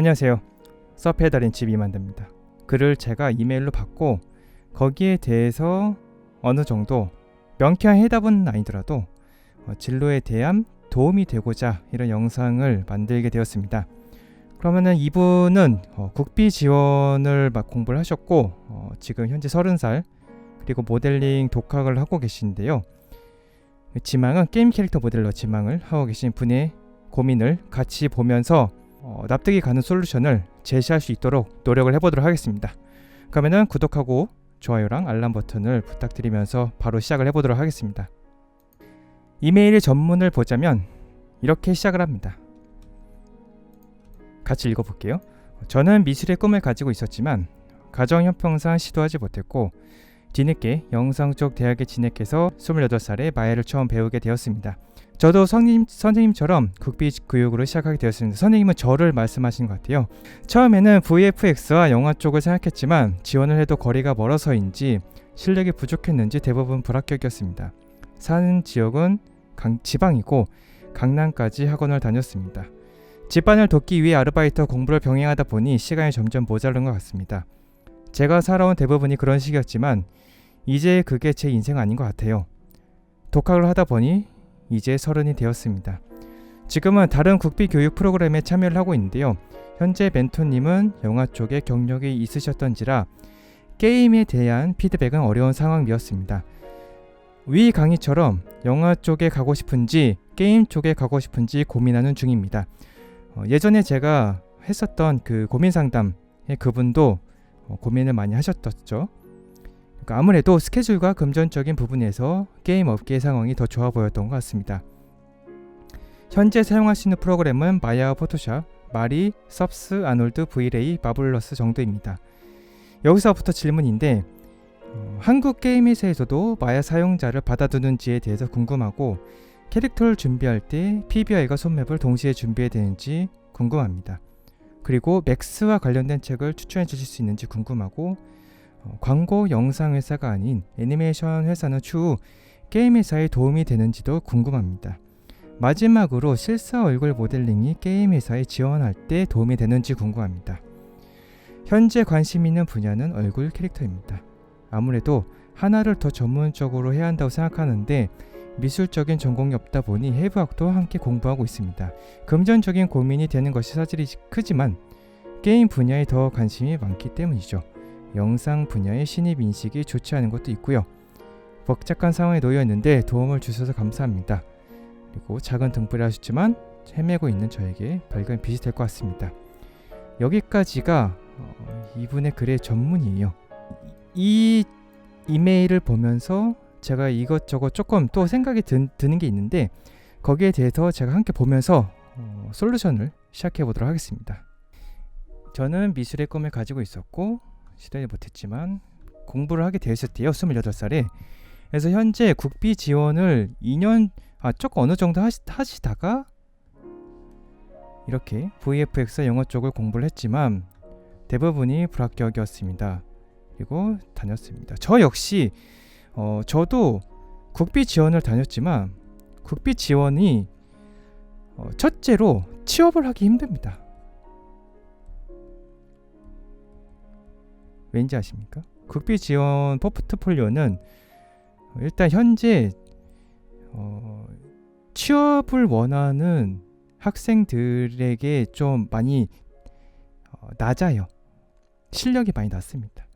안녕하세요. 서페 달인 집 이만대입니다. 글을 제가 이메일로 받고 거기에 대해서 어느 정도 명쾌한 해답은 아니더라도 어, 진로에 대한 도움이 되고자 이런 영상을 만들게 되었습니다. 그러면은 이분은 어, 국비 지원을 막 공부를 하셨고 어, 지금 현재 30살 그리고 모델링 독학을 하고 계신데요. 지망은 게임 캐릭터 모델러 지망을 하고 계신 분의 고민을 같이 보면서 어, 납득이 가는 솔루션을 제시할 수 있도록 노력을 해보도록 하겠습니다. 그러면은 구독하고 좋아요랑 알람 버튼을 부탁드리면서 바로 시작을 해보도록 하겠습니다. 이메일 전문을 보자면 이렇게 시작을 합니다. 같이 읽어볼게요. 저는 미술의 꿈을 가지고 있었지만 가정 형평상 시도하지 못했고 뒤늦게 영상 쪽 대학에 진학해서 28살에 마야를 처음 배우게 되었습니다. 저도 선생님, 선생님처럼 국비 교육으로 시작하게 되었습니다. 선생님은 저를 말씀하신 것 같아요. 처음에는 VFX와 영화 쪽을 생각했지만 지원을 해도 거리가 멀어서인지 실력이 부족했는지 대부분 불합격이었습니다. 사는 지역은 강, 지방이고 강남까지 학원을 다녔습니다. 집안을 돕기 위해 아르바이트 공부를 병행하다 보니 시간이 점점 모자른 것 같습니다. 제가 살아온 대부분이 그런 식이었지만 이제 그게 제 인생 아닌 것 같아요. 독학을 하다 보니 이제 서른이 되었습니다. 지금은 다른 국비 교육 프로그램에 참여를 하고 있는데요. 현재 멘토님은 영화 쪽에 경력이 있으셨던지라 게임에 대한 피드백은 어려운 상황이었습니다. 위 강의처럼 영화 쪽에 가고 싶은지 게임 쪽에 가고 싶은지 고민하는 중입니다. 어, 예전에 제가 했었던 그 고민 상담의 그분도 어, 고민을 많이 하셨었죠. 그러니까 아무래도 스케줄과 금전적인 부분에서 게임 업계의 상황이 더 좋아 보였던 것 같습니다. 현재 사용하시는 프로그램은 마야 포토샵, 마리, 섭스, 아놀드, 브이레이, 마블러스 정도입니다. 여기서부터 질문인데 어, 한국 게임 회사에서도 마야 사용자를 받아두는지에 대해서 궁금하고 캐릭터를 준비할 때 PBI가 손맵을 동시에 준비해야 되는지 궁금합니다. 그리고 맥스와 관련된 책을 추천해 주실 수 있는지 궁금하고 어, 광고 영상 회사가 아닌 애니메이션 회사는 추후 게임 회사에 도움이 되는지도 궁금합니다. 마지막으로 실사 얼굴 모델링이 게임 회사에 지원할 때 도움이 되는지 궁금합니다. 현재 관심 있는 분야는 얼굴 캐릭터입니다. 아무래도 하나를 더 전문적으로 해야 한다고 생각하는데 미술적인 전공이 없다 보니 해부학도 함께 공부하고 있습니다. 금전적인 고민이 되는 것이 사실이 크지만 게임 분야에 더 관심이 많기 때문이죠. 영상 분야의 신입 인식이 좋지 않은 것도 있고요. 복잡한 상황에 놓여 있는데 도움을 주셔서 감사합니다. 그리고 작은 등불이 하셨지만 헤매고 있는 저에게 발견 비슷할 것 같습니다. 여기까지가 어, 이분의 글의 전문이에요. 이 이메일을 보면서 제가 이것저것 조금 또 생각이 드, 드는 게 있는데 거기에 대해서 제가 함께 보면서 어, 솔루션을 시작해 보도록 하겠습니다. 저는 미술의 꿈을 가지고 있었고 시도해 못했지만 공부를 하게 되었었대요. 28살에. 그래서 현재 국비 지원을 2년 아 조금 어느 정도 하시, 하시다가 이렇게 VFX 영어 쪽을 공부를 했지만 대부분이 불합격이었습니다. 그리고 다녔습니다. 저 역시 어, 저도 국비 지원을 다녔지만 국비 지원이 어, 첫째로 취업을 하기 힘듭니다. 왠지 아십니까? 국비 지원 포트폴리오는 일단 현재 어, 취업을 원하는 학생들에게 좀 많이 어, 낮아요. 실력이 많이 낮습니다.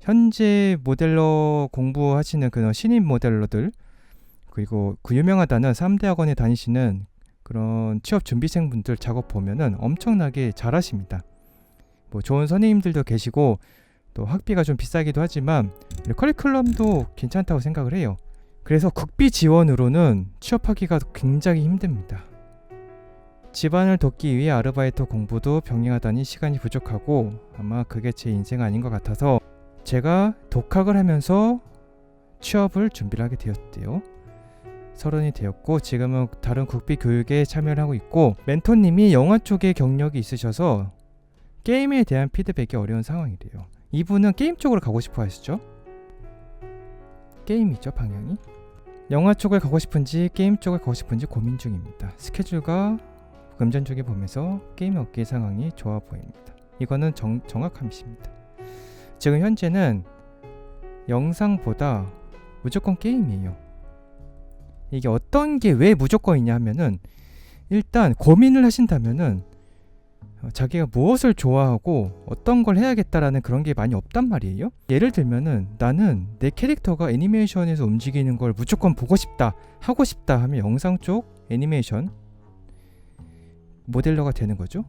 현재 모델러 공부하시는 그런 신입 모델러들 그리고 그 유명하다는 3대 학원에 다니시는 그런 취업 준비생 분들 작업 보면은 엄청나게 잘하십니다. 뭐 좋은 선생님들도 계시고 또 학비가 좀 비싸기도 하지만 커리큘럼도 괜찮다고 생각을 해요. 그래서 국비 지원으로는 취업하기가 굉장히 힘듭니다. 집안을 돕기 위해 아르바이트 공부도 병행하다니 시간이 부족하고 아마 그게 제 인생 아닌 것 같아서 제가 독학을 하면서 취업을 준비를 하게 되었대요. 서른이 되었고 지금은 다른 국비 교육에 참여를 하고 있고 멘토님이 영화 쪽에 경력이 있으셔서 게임에 대한 피드백이 어려운 상황이래요. 이분은 게임 쪽으로 가고 싶어 하시죠? 게임이죠 방향이. 영화 쪽을 가고 싶은지 게임 쪽을 가고 싶은지 고민 중입니다. 스케줄과 금전 쪽에 보면서 게임 업계 상황이 좋아 보입니다. 이거는 정, 정확함이십니다. 지금 현재는 영상보다 무조건 게임이에요. 이게 어떤 게 왜 무조건이냐 하면은 일단 고민을 하신다면은 어, 자기가 무엇을 좋아하고 어떤 걸 해야겠다라는 그런 게 많이 없단 말이에요. 예를 들면은 나는 내 캐릭터가 애니메이션에서 움직이는 걸 무조건 보고 싶다, 하고 싶다 하면 영상 쪽 애니메이션 모델러가 되는 거죠.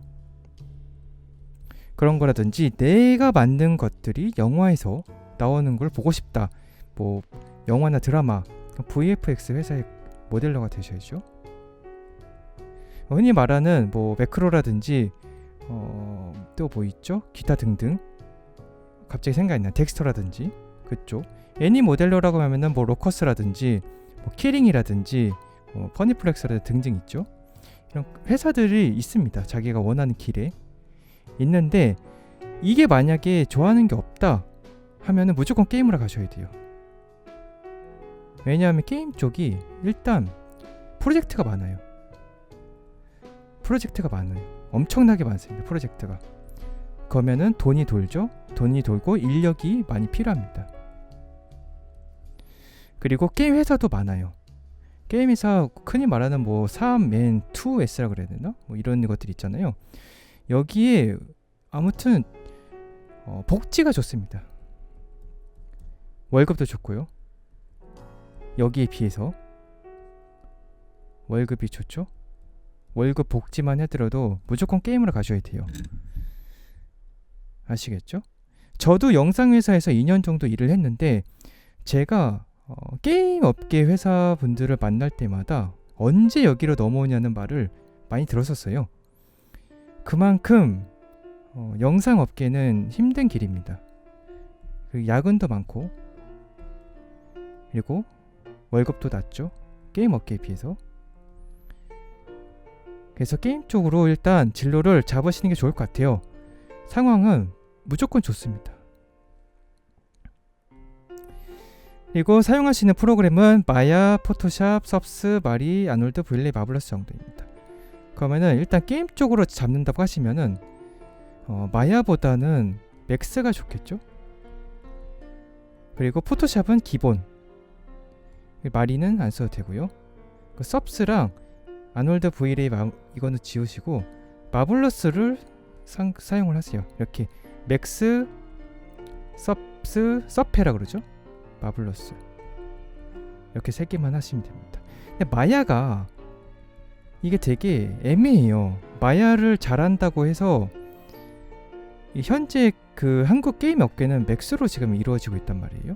그런 거라든지 내가 만든 것들이 영화에서 나오는 걸 보고 싶다. 뭐 영화나 드라마, VFX 회사의 모델러가 되셔야죠. 흔히 말하는 뭐 매크로라든지 어, 또 뭐 있죠? 기타 등등. 갑자기 생각이 나. 덱스터라든지 그쪽. 애니 모델러라고 하면은 뭐 로커스라든지 뭐 키링이라든지 뭐 퍼니플렉스라든지 등등 있죠. 이런 회사들이 있습니다. 자기가 원하는 길에 있는데 이게 만약에 좋아하는 게 없다 하면은 무조건 게임으로 가셔야 돼요. 왜냐하면 게임 쪽이 일단 프로젝트가 많아요. 프로젝트가 많아요. 엄청나게 많습니다. 프로젝트가. 그러면은 돈이 돌죠. 돈이 돌고 인력이 많이 필요합니다. 그리고 게임 회사도 많아요. 게임 회사 흔히 말하는 뭐 3맨 2S라 그래야 되나? 뭐 이런 것들 있잖아요. 여기에 아무튼 어, 복지가 좋습니다. 월급도 좋고요. 여기에 비해서 월급이 좋죠. 월급 복지만 해들어도 무조건 게임으로 가셔야 돼요. 아시겠죠? 저도 영상 회사에서 2년 정도 일을 했는데 제가 어, 게임 업계 회사 분들을 만날 때마다 언제 여기로 넘어오냐는 말을 많이 들었었어요. 그만큼 어, 영상 업계는 힘든 길입니다. 그 야근도 많고 그리고 월급도 낮죠. 게임 업계에 비해서. 그래서 게임 쪽으로 일단 진로를 잡으시는 게 좋을 것 같아요. 상황은 무조건 좋습니다. 그리고 사용하시는 프로그램은 마야, 포토샵, 섭스, 마리, 아놀드, 브일레, 마블러스 정도입니다. 그러면은 일단 게임 쪽으로 잡는다고 하시면은 어, 마야보다는 맥스가 좋겠죠? 그리고 포토샵은 기본 마리는 안 써도 되고요. 그 섭스랑 아놀드 브 이거는 지우시고 마블러스를 상, 사용을 하세요. 이렇게 맥스, 섭스, 서페라 그러죠. 마블러스 이렇게 세 개만 하시면 됩니다. 근데 마야가 이게 되게 애매해요. 마야를 잘한다고 해서 현재 그 한국 게임 업계는 맥스로 지금 이루어지고 있단 말이에요.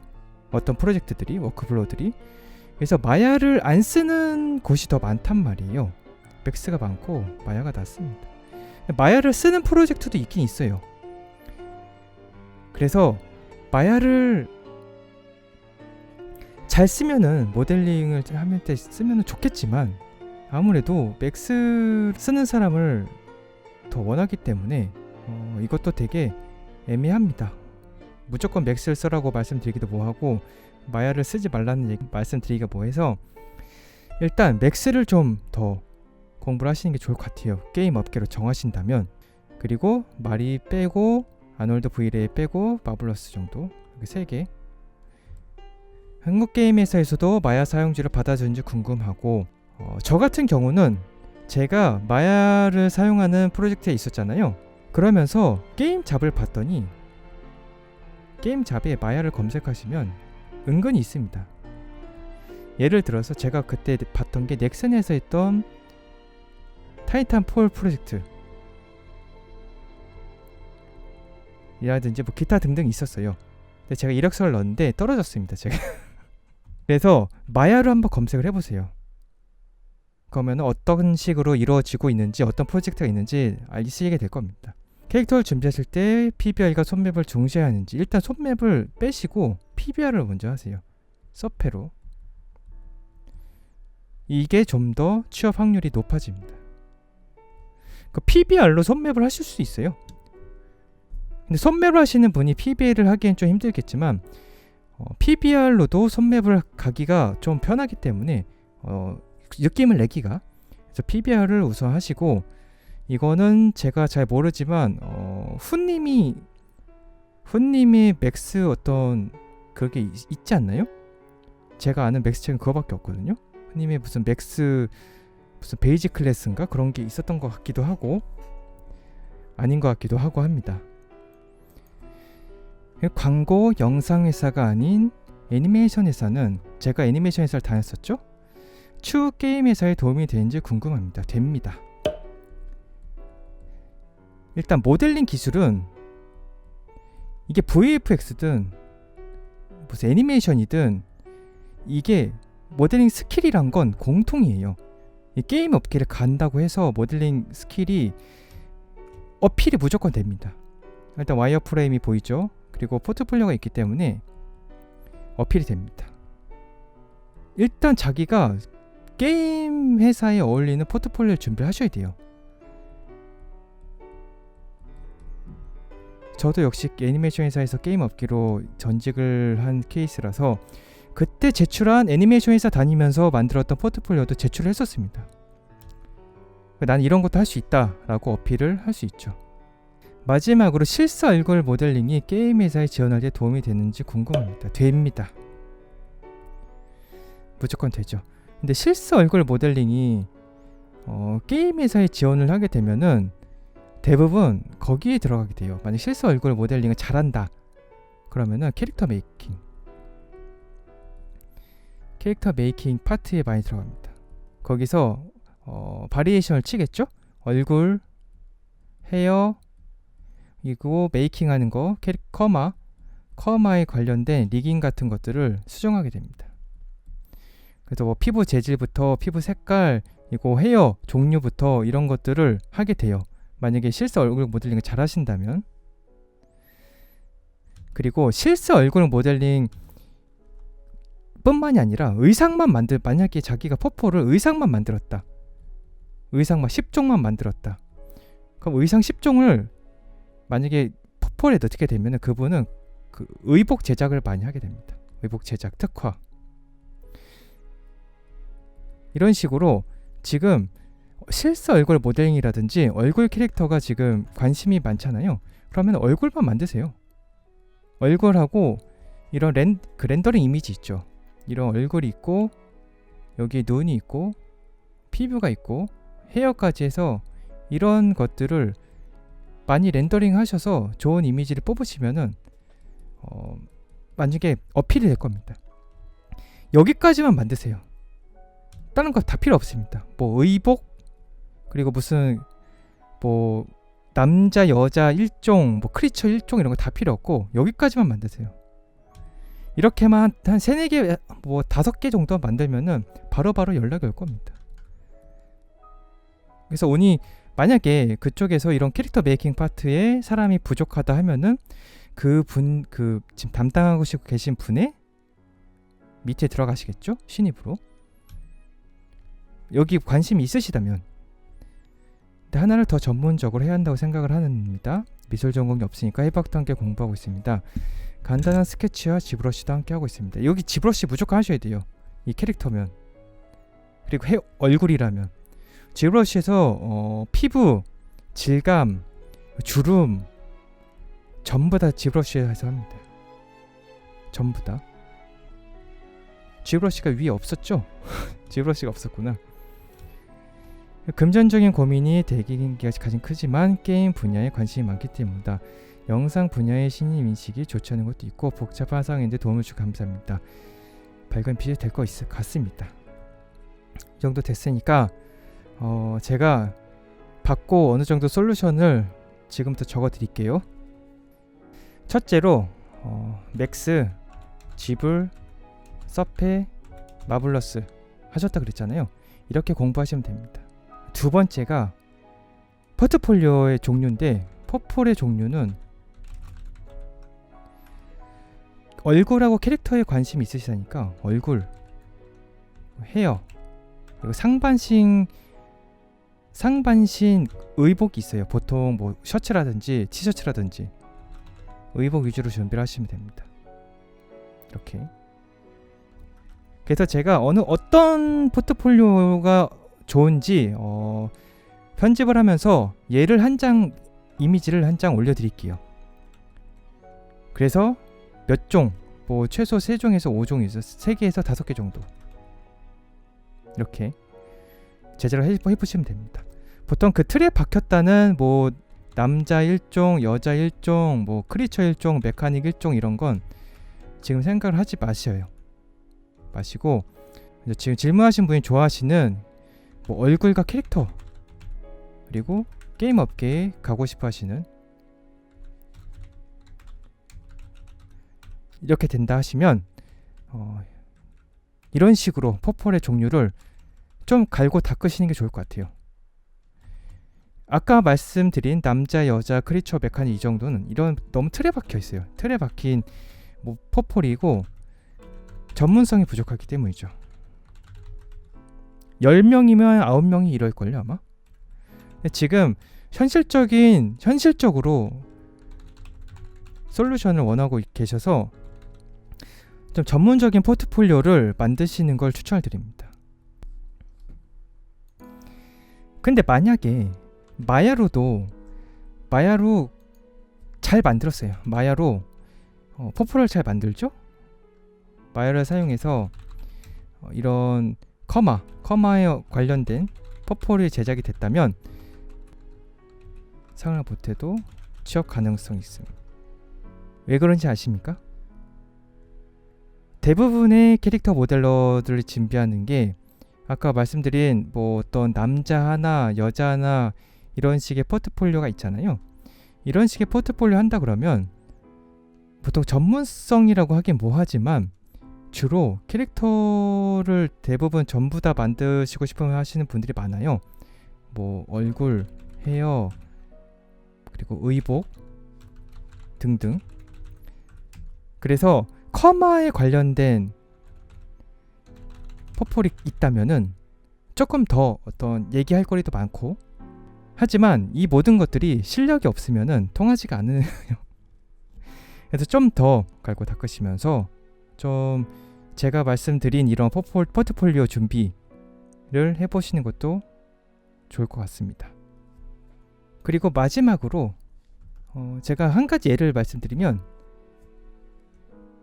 어떤 프로젝트들이 워크플로우들이 그래서 마야를 안 쓰는 곳이 더 많단 말이에요. 맥스가 많고 마야가 낮습니다. 마야를 쓰는 프로젝트도 있긴 있어요. 그래서 마야를 잘 쓰면은 모델링을 하면 때 쓰면은 좋겠지만 아무래도 맥스 쓰는 사람을 더 원하기 때문에 어, 이것도 되게 애매합니다. 무조건 맥스를 쓰라고 말씀드리기도 뭐하고 마야를 쓰지 말라는 얘기 말씀드리기가 뭐해서 일단 맥스를 좀 더 공부를 하시는 게 좋을 것 같아요. 게임 업계로 정하신다면 그리고 마리 빼고 아놀드 브이레 빼고 마블러스 정도 세 개. 한국 게임 회사에서도 마야 사용지를 받아주는지 궁금하고 어, 저 같은 경우는 제가 마야를 사용하는 프로젝트에 있었잖아요. 그러면서 게임 잡을 봤더니 게임 잡에 마야를 검색하시면 은근히 있습니다. 예를 들어서 제가 그때 봤던 게 넥슨에서 했던 타이탄 폴 프로젝트 이라든지 뭐 기타 등등 있었어요. 근데 제가 이력서를 넣었는데 떨어졌습니다. 제가 그래서 마야로 한번 검색을 해보세요. 그러면 어떤 식으로 이루어지고 있는지 어떤 프로젝트가 있는지 알시게 될 겁니다. 캐릭터를 준비하실 때 PBR과 손맵을 중시해야 하는지 일단 손맵을 빼시고 PBR을 먼저 하세요. 서페로 이게 좀 더 취업 확률이 높아집니다. 그 PBR로 손맵을 하실 수 있어요. 근데 손맵을 하시는 분이 PBR을 하기엔 좀 힘들겠지만 어, PBR로도 손맵을 가기가 좀 편하기 때문에 어, 느낌을 내기가 그래서 PBR을 우선 하시고 이거는 제가 잘 모르지만 어, 훈님이 훈님의 맥스 어떤 그게 있, 있지 않나요? 제가 아는 맥스 책은 그거밖에 없거든요. 훈님의 무슨 맥스 무슨 베이지 클래스인가 그런 게 있었던 것 같기도 하고 아닌 것 같기도 하고 합니다. 광고 영상 회사가 아닌 애니메이션 회사는 제가 애니메이션 회사를 다녔었죠. 추후 게임 회사에 도움이 되는지 궁금합니다. 됩니다. 일단 모델링 기술은 이게 VFX든 무슨 애니메이션이든 이게 모델링 스킬이란 건 공통이에요. 이 게임 업계를 간다고 해서 모델링 스킬이 어필이 무조건 됩니다. 일단 와이어 프레임이 보이죠. 그리고 포트폴리오가 있기 때문에 어필이 됩니다. 일단 자기가 게임 회사에 어울리는 포트폴리오 준비를 하셔야 돼요. 저도 역시 애니메이션 회사에서 게임 업계로 전직을 한 케이스라서 그때 제출한 애니메이션 회사 다니면서 만들었던 포트폴리오도 제출을 했었습니다. 난 이런 것도 할 수 있다라고 어필을 할 수 있죠. 마지막으로 실사 얼굴 모델링이 게임 회사에 지원할 때 도움이 되는지 궁금합니다. 됩니다. 무조건 되죠. 근데 실사 얼굴 모델링이 어, 게임 회사에 지원을 하게 되면은 대부분 거기에 들어가게 돼요. 만약 실사 얼굴 모델링을 잘한다. 그러면은 캐릭터 메이킹. 캐릭터 메이킹 파트에 많이 들어갑니다. 거기서 어, 바리에이션을 치겠죠? 얼굴, 헤어, 이거 메이킹 하는 거, 캐릭 커마, 커마에 관련된 리깅 같은 것들을 수정하게 됩니다. 그래서 뭐 피부 재질부터 피부 색깔, 이거 헤어 종류부터 이런 것들을 하게 돼요. 만약에 실사 얼굴 모델링을 잘 하신다면. 그리고 실사 얼굴 모델링 뿐만이 아니라 의상만 만들 만약에 자기가 퍼포를 의상만 만들었다. 의상만 10종만 만들었다. 그럼 의상 10종을 만약에 퍼폴에 넣게 되면 그분은 그 의복 제작을 많이 하게 됩니다. 의복 제작 특화. 이런 식으로 지금 실사 얼굴 모델링이라든지 얼굴 캐릭터가 지금 관심이 많잖아요. 그러면 얼굴만 만드세요. 얼굴하고 이런 렌, 그 렌더링 이미지 있죠. 이런 얼굴이 있고 여기 눈이 있고 피부가 있고 헤어까지 해서 이런 것들을 많이 렌더링 하셔서 좋은 이미지를 뽑으시면은 어, 만약에 어필이 될 겁니다. 여기까지만 만드세요. 다른 거 다 필요 없습니다. 뭐 의복 그리고 무슨 뭐 남자 여자 일종 뭐 크리처 일종 이런 거 다 필요 없고 여기까지만 만드세요. 이렇게만 한 세네 개 뭐 다섯 개 정도 만들면은 바로바로 바로 연락이 올 겁니다. 그래서 오니 만약에 그쪽에서 이런 캐릭터 메이킹 파트에 사람이 부족하다 하면은 그 분 그 지금 담당하고 계신 분의 밑에 들어가시겠죠? 신입으로. 여기 관심이 있으시다면 하나를 더 전문적으로 해야 한다고 생각을 합니다. 미술 전공이 없으니까 해박도 함께 공부하고 있습니다. 간단한 스케치와 지브러시도 함께 하고 있습니다. 여기 지브러시 무조건 하셔야 돼요. 이 캐릭터면 그리고 해, 얼굴이라면 지브러시에서 어, 피부, 질감, 주름 전부 다 지브러시에서 합니다. 전부 다. 지브러시가 위에 없었죠? 지브러시가 없었구나. 금전적인 고민이 대기가 가장 크지만 게임 분야에 관심이 많기 때문이다. 영상 분야의 신임 인식이 좋지 않은 것도 있고 복잡한 상황인데 도움을 주고 감사합니다. 발견 필요 될것 같습니다. 이 정도 됐으니까 어, 제가 받고 어느 정도 솔루션을 지금부터 적어 드릴게요. 첫째로 어, 맥스, 지불, 서페, 마블러스 하셨다 그랬잖아요. 이렇게 공부하시면 됩니다. 두 번째가 포트폴리오의 종류인데 퍼폴의 종류는 얼굴하고 캐릭터에 관심이 있으시다니까 얼굴, 헤어, 그리고 상반신 상반신 의복이 있어요. 보통 뭐 셔츠라든지 티셔츠라든지 의복 위주로 준비를 하시면 됩니다. 이렇게. 그래서 제가 어느 어떤 포트폴리오가 좋은지 어, 편집을 하면서 얘를 한 장 이미지를 한 장 올려드릴게요. 그래서 몇 종, 뭐 최소 세 종에서 5종에서 3개에서 5개 정도 이렇게 해, 해보시면 됩니다. 보통 그 틀에 박혔다는 뭐 남자 1종, 여자 1종, 뭐 크리처 1종, 메카닉 1종 이런 건 지금 생각을 하지 마셔요. 마시고 지금 질문하신 분이 좋아하시는 뭐 얼굴과 캐릭터 그리고 게임 업계에 가고 싶어 하시는 이렇게 된다 하시면 어, 이런 식으로 퍼플의 종류를 좀 갈고 닦으시는 게 좋을 것 같아요. 아까 말씀드린 남자, 여자, 크리처, 메카니 이 정도는 이런 너무 틀에 박혀 있어요. 틀에 박힌 뭐 퍼플이고 전문성이 부족하기 때문이죠. 10명이면 9명이 이럴걸요, 아마? 지금 현실적인 현실적으로 솔루션을 원하고 계셔서 좀 전문적인 포트폴리오를 만드시는 걸 추천을 드립니다. 근데 만약에 마야로도 마야로 잘 만들었어요. 마야로 어, 포폴을 잘 만들죠? 마야를 사용해서 어, 이런 커마, 커마에 관련된 퍼폴이 제작이 됐다면 상을 못해도 취업 가능성이 있습니다. 왜 그런지 아십니까? 대부분의 캐릭터 모델러들을 준비하는 게 아까 말씀드린 뭐 어떤 남자 하나, 여자 하나 이런 식의 포트폴리오가 있잖아요. 이런 식의 포트폴리오 한다 그러면 보통 전문성이라고 하긴 뭐하지만 주로 캐릭터를 대부분 전부 다 만드시고 싶어 하시는 분들이 많아요. 뭐 얼굴, 헤어, 그리고 의복 등등. 그래서 커마에 관련된 퍼폴이 있다면은 조금 더 어떤 얘기할 거리도 많고 하지만 이 모든 것들이 실력이 없으면은 통하지가 않으요. 그래서 좀 더 갈고 닦으시면서 좀 제가 말씀드린 이런 포폴, 포트폴리오 준비를 해보시는 것도 좋을 것 같습니다. 그리고 마지막으로 어 제가 한 가지 예를 말씀드리면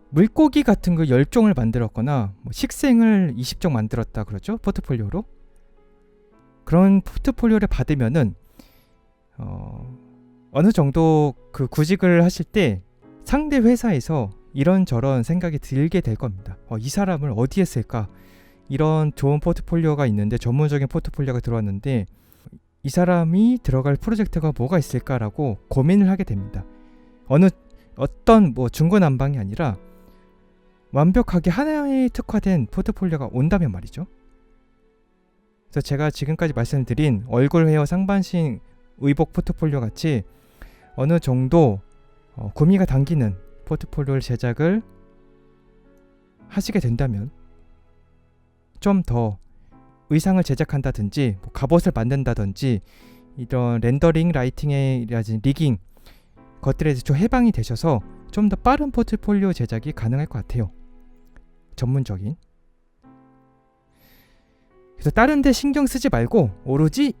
물고기 같은 거 10종을 만들었거나 뭐 식생을 20종 만들었다 그러죠 포트폴리오로 그런 포트폴리오를 받으면은 어, 어느 정도 그 구직을 하실 때 상대 회사에서 이런저런 생각이 들게 될 겁니다. 어, 이 사람을 어디에 쓸까? 이런 좋은 포트폴리오가 있는데 전문적인 포트폴리오가 들어왔는데 이 사람이 들어갈 프로젝트가 뭐가 있을까라고 고민을 하게 됩니다. 어느 어떤 뭐 중구난방이 아니라 완벽하게 하나에 특화된 포트폴리오가 온다면 말이죠. 그래서 제가 지금까지 말씀드린 얼굴 헤어 상반신 의복 포트폴리오 같이 어느 정도 어, 구미가 당기는 포트폴리오 제작을 하시게 된다면 좀 더 의상을 제작한다든지 뭐 갑옷을 만든다든지 이런 렌더링, 라이팅이라든지 리깅 것들에서 좀 해방이 되셔서 좀 더 빠른 포트폴리오 제작이 가능할 것 같아요. 전문적인. 그래서 다른 데 신경 쓰지 말고 오로지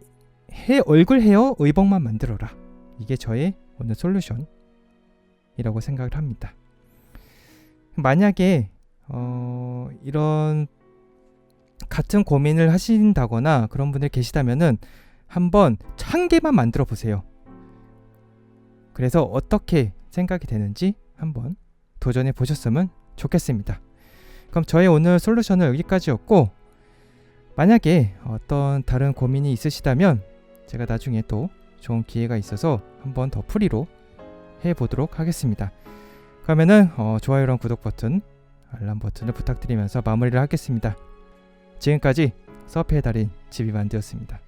해 얼굴 헤어 의복만 만들어라. 이게 저의 오늘 솔루션이라고 생각을 합니다. 만약에 어, 이런 같은 고민을 하신다거나 그런 분들 계시다면은 한번 한 개만 만들어 보세요. 그래서 어떻게 생각이 되는지 한번 도전해 보셨으면 좋겠습니다. 그럼 저의 오늘 솔루션은 여기까지였고 만약에 어떤 다른 고민이 있으시다면 제가 나중에 또 좋은 기회가 있어서 한번 더 프리로 해보도록 하겠습니다. 그러면은 어, 좋아요랑 구독 버튼, 알람 버튼을 부탁드리면서 마무리를 하겠습니다. 지금까지 서페의 달인 지비만드였습니다.